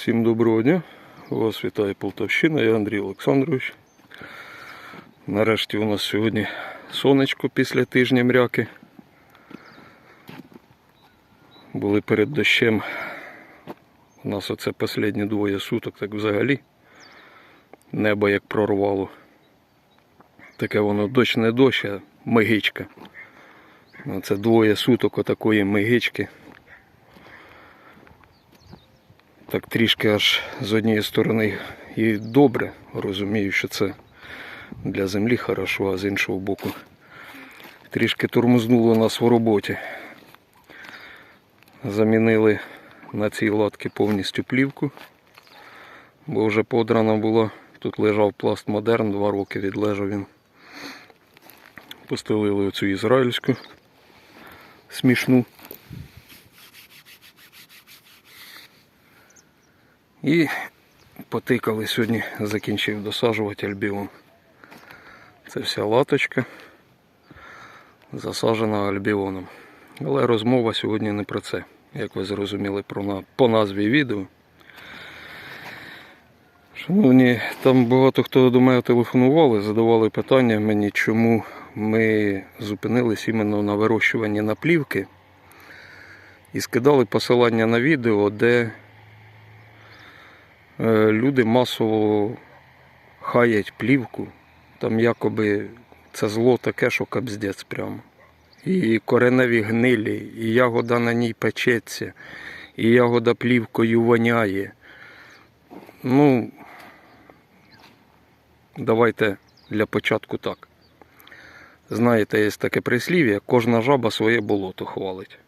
Всім доброго дня. Вас вітає Полтавщина, я Андрій Олександрович. Нарешті у нас сьогодні сонечко після тижня мряки. Були перед дощем. У нас оце останні двоє суток, так взагалі. Небо як прорвало. Таке воно дощ не дощ, а мигичка. Це двоє суток отакої мигички. Так трішки аж з однієї сторони і добре. Розумію, що це для землі хорошо, а з іншого боку трішки тормознуло нас в роботі. Замінили на цій латці повністю плівку, бо вже подрана була. Тут лежав пласт модерн, два роки відлежав він. Постелили оцю ізраїльську смішну. І потикали сьогодні, закінчив досаджувати альбіон. Це вся латочка засаджена альбіоном. Але розмова сьогодні не про це, як ви зрозуміли про по назві відео. Шановні, там багато хто до мене телефонували, задавали питання мені, чому ми зупинились іменно на вирощуванні наплівки і скидали посилання на відео, де люди масово хаять плівку. Там якоби це зло таке, що капздець прямо. І кореневі гнилі, і ягода на ній печеться, і ягода плівкою воняє. Ну, давайте для початку так. Знаєте, є таке прислів'я, кожна жаба своє болото хвалить.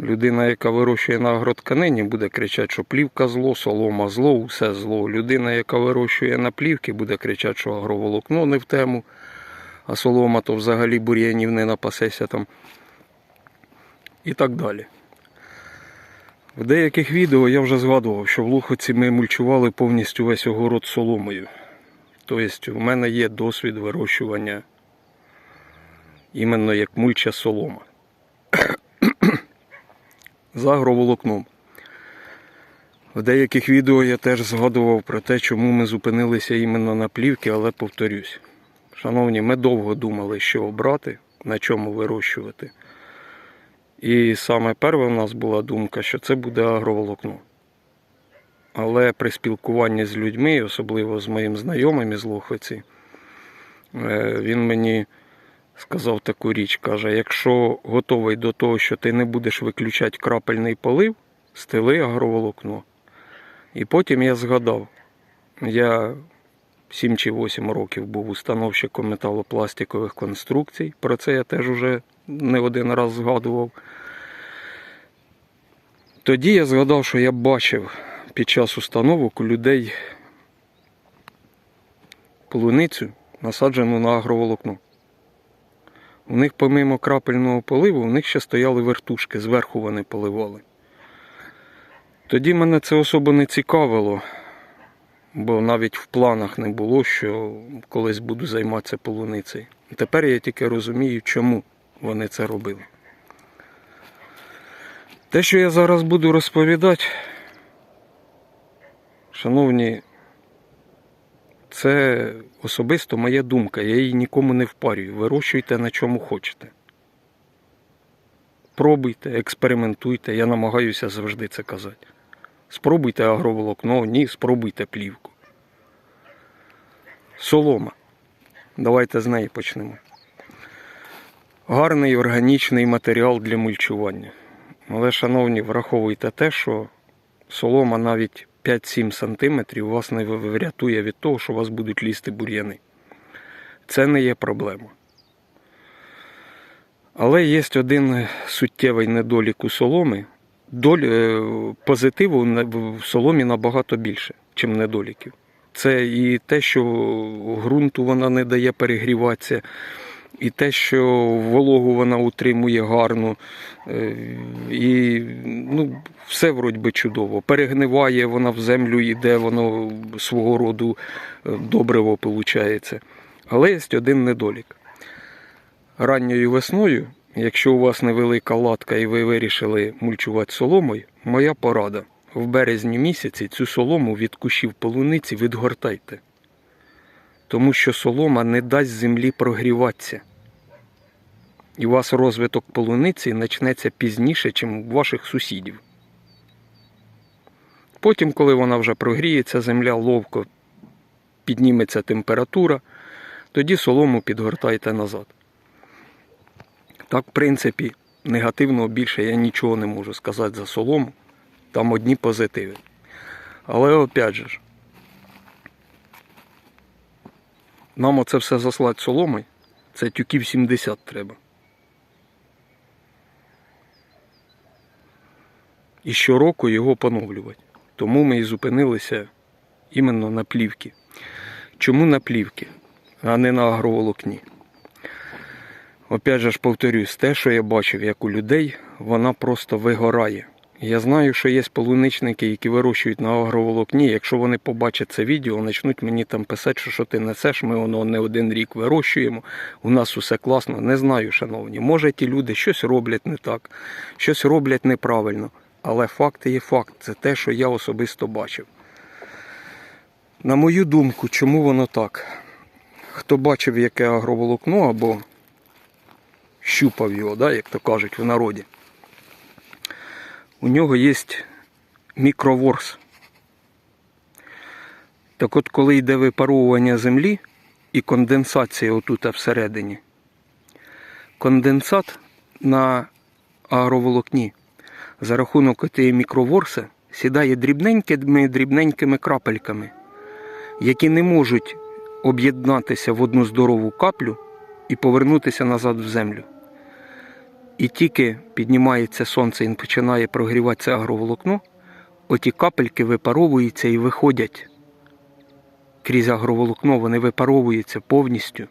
Людина, яка вирощує на агротканині, буде кричати, що плівка зло, солома зло, усе зло. Людина, яка вирощує на плівки, буде кричати, що агроволокно не в тему, а солома то взагалі бур'янів не напасеся там. І так далі. В деяких відео я вже згадував, що в Лухоці ми мульчували повністю весь огород соломою. Тобто, у мене є досвід вирощування іменно як мульча солома з агроволокном. В деяких відео я теж згадував про те, чому ми зупинилися іменно на плівки, але повторюсь. Шановні, ми довго думали, що обрати, на чому вирощувати. І саме перша у нас була думка, що це буде агроволокно. Але при спілкуванні з людьми, особливо з моїм знайомим із Лохвиці, е, він мені сказав таку річ, каже, якщо готовий до того, що ти не будеш виключати крапельний полив, стели агроволокно. І потім я згадав, я 7 чи 8 років був установщиком металопластикових конструкцій. Про це я теж уже не один раз згадував. Тоді я згадав, що я бачив під час установок у людей полуницю насаджену на агроволокно. У них, помимо крапельного поливу, у них ще стояли вертушки, зверху вони поливали. Тоді мене це особо не цікавило, бо навіть в планах не було, що колись буду займатися полуницею. Тепер я тільки розумію, чому вони це робили. Те, що я зараз буду розповідати, шановні, це особисто моя думка, я її нікому не впарюю. Вирощуйте на чому хочете. Пробуйте, експериментуйте, я намагаюся завжди це казати. Спробуйте агроволокно, ні, спробуйте плівку. Солома. Давайте з неї почнемо. Гарний органічний матеріал для мульчування. Але, шановні, враховуйте те, що солома навіть 5-7 см вас не врятує від того, що у вас будуть лізти бур'яни. Це не є проблема. Але є один суттєвий недолік у соломи. Доль, е, позитиву в соломі набагато більше, ніж недоліків. Це і те, що ґрунту вона не дає перегріватися, і те, що вологу вона утримує гарно, е, і ну, все вроді би чудово. Перегниває вона в землю, іде воно свого роду е, добриво виходить. Але є один недолік. Ранньою весною, якщо у вас невелика латка і ви вирішили мульчувати соломою, моя порада. в березні місяці цю солому від кущів полуниці відгортайте. Тому що солома не дасть землі прогріватися. І у вас розвиток полуниці почнеться пізніше, ніж у ваших сусідів. Потім, коли вона вже прогріється, земля ловко підніметься температура, тоді солому підгортайте назад. Так, в принципі, негативного більше я нічого не можу сказати за солому. Там одні позитиви. Але опять же ж, нам оце все заслати соломою, це тюків 70 треба. І щороку його поновлювати. Тому ми і зупинилися іменно на плівки. Чому на плівки, а не на агроволокні? Опять же ж повторюсь, те, що я бачив, як у людей, вона просто вигорає. Я знаю, що є полуничники, які вирощують на агроволокні. Якщо вони побачать це відео, почнуть мені там писати, що, що ти несеш, ми воно не один рік вирощуємо, у нас усе класно. Не знаю, шановні. Може ті люди щось роблять не так, щось роблять неправильно. Але факт є факт. Це те, що я особисто бачив. На мою думку, чому воно так? Хто бачив, яке агроволокно або щупав його, да, як то кажуть в народі. У нього є мікроворс. Так от, коли йде випаровування землі і конденсація отут всередині, конденсат на агроволокні за рахунок тієї мікроворса сідає дрібненькими дрібненькими крапельками, які не можуть об'єднатися в одну здорову каплю і повернутися назад в землю. І тільки піднімається сонце і починає прогріватися агроволокно, оті капельки випаровуються і виходять крізь агроволокно, вони випаровуються повністю.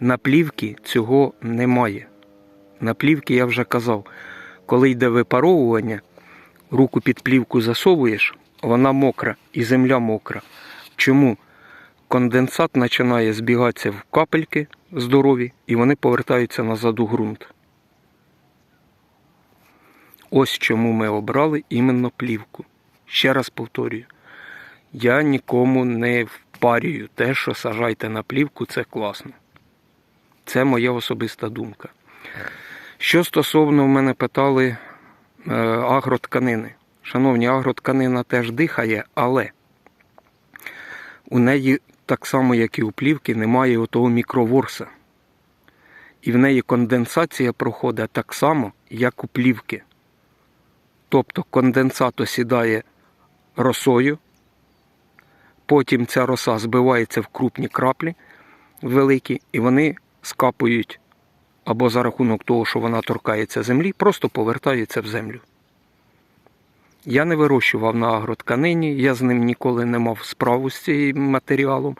На плівки цього немає. На плівки я вже казав, коли йде випаровування, руку під плівку засовуєш, вона мокра і земля мокра. Чому? конденсат починає збігатися в капельки здорові і вони повертаються назад у ґрунт. Ось чому ми обрали іменно плівку. Ще раз повторюю, я нікому не впарюю те, що сажайте на плівку, це класно. Це моя особиста думка. Що стосовно в мене питали е, агротканини. Шановні, агротканина теж дихає, але у неї так само, як і у плівки, немає отого мікроворса. І в неї конденсація проходить так само, як у плівки. Тобто конденсат осідає росою, потім ця роса збивається в крупні краплі великі, і вони скапують або за рахунок того, що вона торкається землі, просто повертаються в землю. Я не вирощував на агротканині, я з ним ніколи не мав справу з цим матеріалом,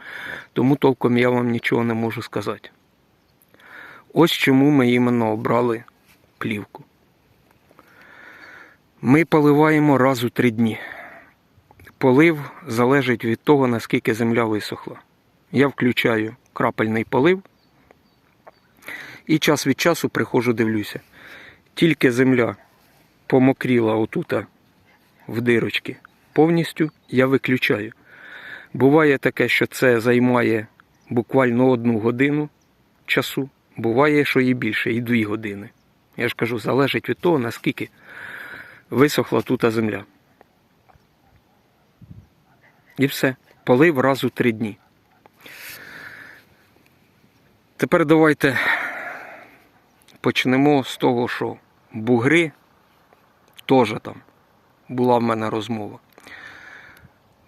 тому толком я вам нічого не можу сказати. Ось чому ми іменно обрали плівку. Ми поливаємо раз у три дні. Полив залежить від того, наскільки земля висохла. Я включаю крапельний полив і час від часу приходжу, дивлюся. Тільки земля помокріла отута в дирочки повністю я виключаю. Буває таке, що це займає буквально одну годину часу, буває, що і більше, і дві години. Я ж кажу, залежить від того, наскільки висохла тут земля. І все. Полив раз у три дні. Тепер давайте почнемо з того, що бугри теж там була в мене розмова.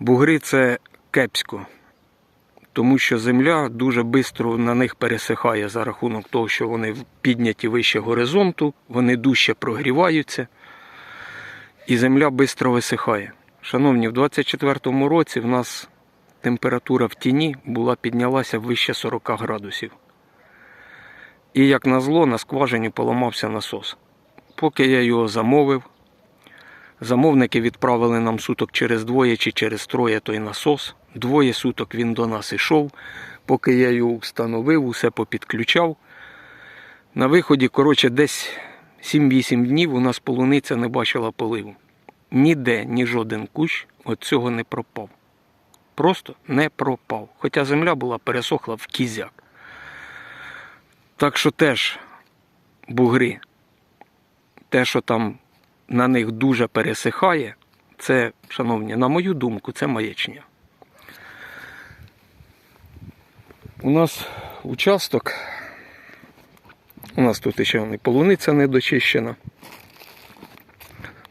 Бугри це кепсько, тому що земля дуже швидко на них пересихає за рахунок того, що вони підняті вище горизонту, вони дужче прогріваються, і земля швидко висихає. Шановні, в 24-му році в нас температура в тіні була піднялася вище 40 градусів. І як назло, на скважині поламався насос. Поки я його замовив, Замовники відправили нам суток через двоє чи через троє той насос. Двоє суток він до нас ішов. Поки я його встановив, усе попідключав. На виході, коротше, десь 7-8 днів у нас полуниця не бачила поливу. ніде ні жоден кущ от цього не пропав. Просто не пропав. Хоча земля була пересохла в кізяк. Так що теж бугри, те, що там на них дуже пересихає, це, шановні, на мою думку, це маячня. У нас участок. У нас тут ще і полуниця не дочищена.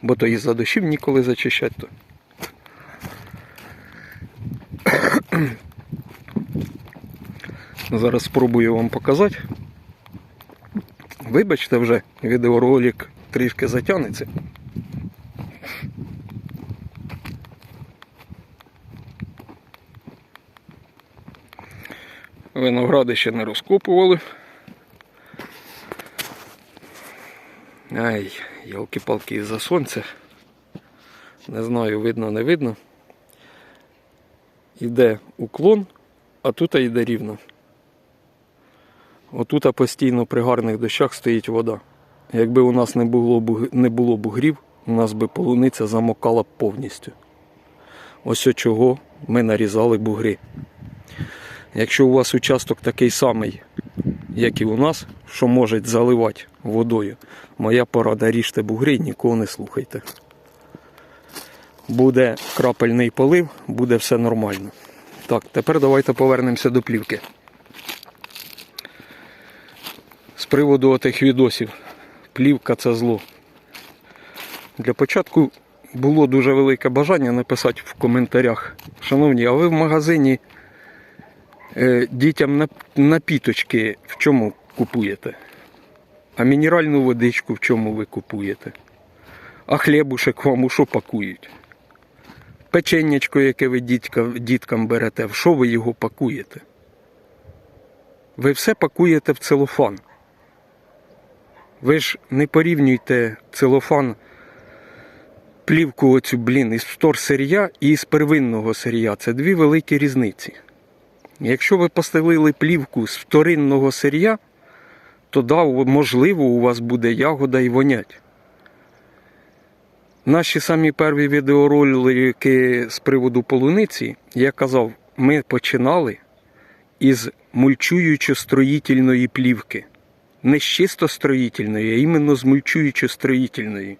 Бо то і за дощів ніколи зачищати. То. Зараз спробую вам показати. Вибачте вже, відеоролик трішки затягнеться. Виногради ще не розкопували. Ай, ялки-палки із-за сонця. Не знаю, видно, не видно. Іде уклон, а тут йде рівно. Отут постійно при гарних дощах стоїть вода. Якби у нас не було, не було бугрів, у нас би полуниця замокала повністю. Ось чого ми нарізали бугри. Якщо у вас участок такий самий, як і у нас, що може заливати водою, моя порада ріжте бугри і нікого не слухайте. Буде крапельний полив, буде все нормально. Так, тепер давайте повернемося до плівки. З приводу отих відосів. Плівка це зло. Для початку було дуже велике бажання написати в коментарях. Шановні, а ви в магазині е, дітям напіточки в чому купуєте? А мінеральну водичку в чому ви купуєте? А хлібушек вам у що пакують? Печеннячко, яке ви дітка, діткам берете, в що ви його пакуєте? Ви все пакуєте в целофан. Ви ж не порівнюйте целофан, плівку оцю, блін, із вторсир'я і із первинного сир'я. Це дві великі різниці. Якщо ви постелили плівку з вторинного сир'я, то да, можливо, у вас буде ягода і вонять. Наші самі перві відеоролики з приводу полуниці, я казав, ми починали із мульчуючо-строїтельної плівки. Не з чисто строїтельної, а іменно з мульчуючо-строїтельної.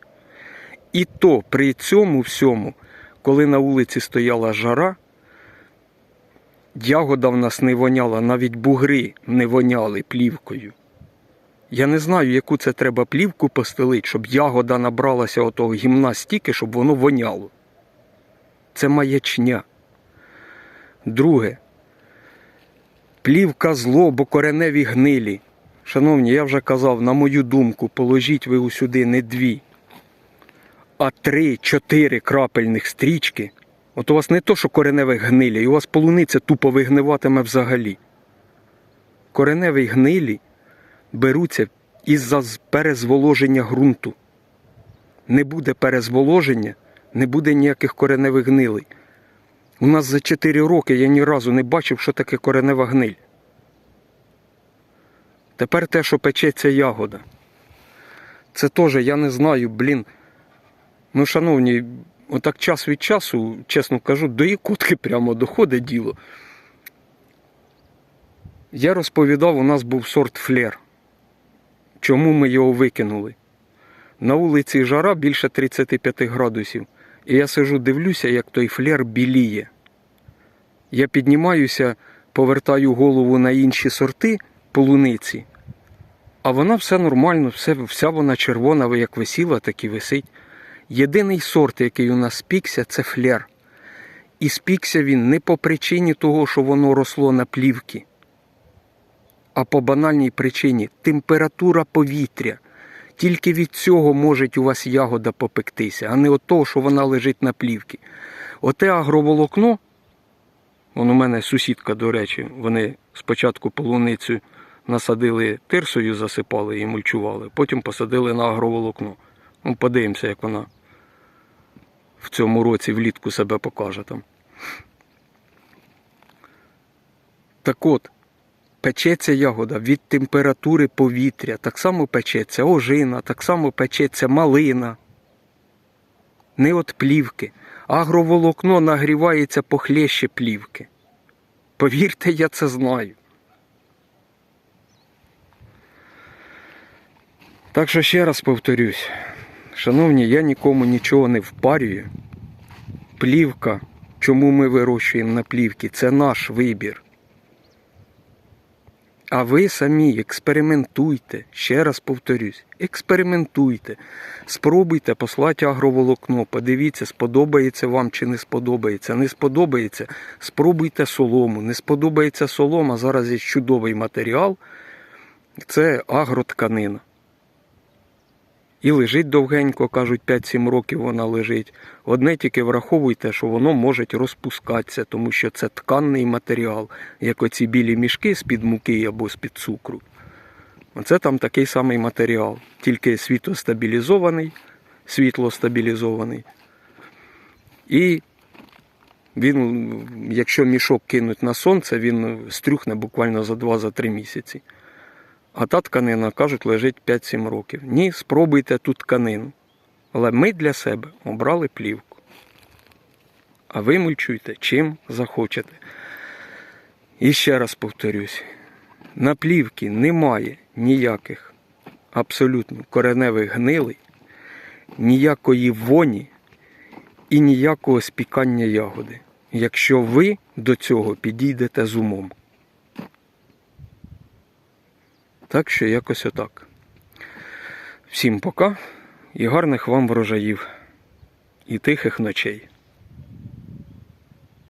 І то при цьому всьому, коли на вулиці стояла жара, ягода в нас не воняла, навіть бугри не воняли плівкою. Я не знаю, яку це треба плівку постелити, щоб ягода набралася отого гімна стільки, щоб воно воняло. Це маячня. Друге. Плівка зло, бо кореневі гнилі. Шановні, я вже казав, на мою думку, положіть ви усюди не дві, а три-чотири крапельних стрічки. От у вас не то, що кореневих гнилі, і у вас полуниця тупо вигниватиме взагалі. Кореневі гнилі беруться із-за перезволоження ґрунту. Не буде перезволоження, не буде ніяких кореневих гнилей. У нас за 4 роки я ні разу не бачив, що таке коренева гниль. Тепер те, що печеться ягода. Це теж я не знаю, блін. Ну, шановні, отак час від часу, чесно кажу, до ікотки прямо доходить діло. Я розповідав, у нас був сорт флер. Чому ми його викинули? На вулиці жара більше 35 градусів. І я сижу, дивлюся, як той флер біліє. Я піднімаюся, повертаю голову на інші сорти полуниці, а вона все нормально, все, вся вона червона, як висіла, так і висить. Єдиний сорт, який у нас спікся, це флер. І спікся він не по причині того, що воно росло на плівки, а по банальній причині температура повітря. Тільки від цього може у вас ягода попектися, а не від того, що вона лежить на плівці. Оте агроволокно, вон у мене сусідка, до речі, вони спочатку полуницю насадили тирсою, засипали і мульчували, потім посадили на агроволокно. Ну, подивимося, як вона в цьому році влітку себе покаже там. Так от, печеться ягода від температури повітря, так само печеться ожина, так само печеться малина. не від плівки. Агроволокно нагрівається похлеще плівки. Повірте, я це знаю. Так що ще раз повторюсь, шановні, я нікому нічого не впарюю. Плівка, чому ми вирощуємо на плівки, це наш вибір. А ви самі експериментуйте, ще раз повторюсь, експериментуйте, спробуйте послати агроволокно, подивіться, сподобається вам чи не сподобається. Не сподобається, спробуйте солому. Не сподобається солома, зараз є чудовий матеріал. Це агротканина. І лежить довгенько, кажуть, 5-7 років вона лежить. Одне тільки враховуйте, що воно може розпускатися, тому що це тканний матеріал, як оці білі мішки з-під муки або з-під цукру. Оце там такий самий матеріал, тільки світлостабілізований, світлостабілізований. І він, якщо мішок кинуть на сонце, він стрюхне буквально за 2-3 місяці. А та тканина, кажуть, лежить 5-7 років. Ні, спробуйте ту тканину. Але ми для себе обрали плівку. А ви мульчуйте чим захочете. І ще раз повторюсь: на плівці немає ніяких абсолютно кореневих гнилей, ніякої воні і ніякого спікання ягоди, якщо ви до цього підійдете з умом. Так що якось отак. Всім пока і гарних вам врожаїв і тихих ночей.